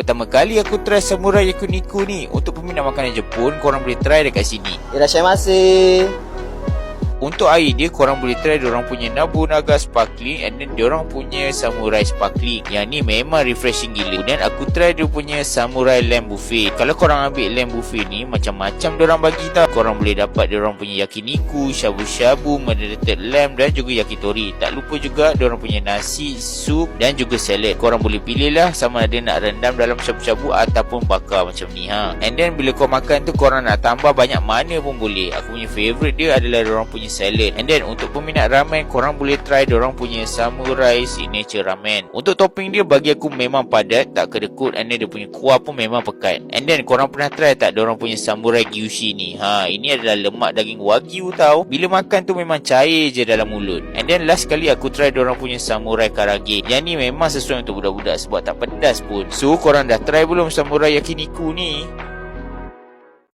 Pertama kali aku try samurai yakiniku ni Untuk peminat makanan Jepun Korang boleh try dekat sini Irashaimase. Untuk air dia korang boleh try Diorang punya Nabunaga Sparkling And then diorang punya Samurai Sparkling. Yang ni memang refreshing gila. Kemudian aku try dia punya Samurai Lamb Buffet. Kalau korang ambil Lamb Buffet ni Macam-macam diorang bagi tau. Korang boleh dapat diorang punya yakiniku Shabu-shabu Meditated lamb Dan juga yakitori. Tak lupa juga diorang punya nasi Sup Dan juga salad. Korang boleh pilih lah Sama ada nak rendam dalam shabu-shabu Ataupun bakar macam ni ha. And then bila kau makan tu Korang nak tambah banyak mana pun boleh. Aku punya favourite dia adalah diorang punya salad. And then untuk peminat ramen Korang boleh try diorang punya Samurai Signature Ramen. Untuk topping dia bagi aku memang padat Tak kedekut And then dia punya kuah pun memang pekat. And then korang pernah try tak Diorang punya Samurai Gyushi ni? Ha ini adalah lemak daging wagyu tau. Bila makan tu memang cair je dalam mulut. And then last kali aku try diorang punya Samurai Karage. Yang ni memang sesuai untuk budak-budak Sebab tak pedas pun. So korang dah try belum Samurai Yakiniku ni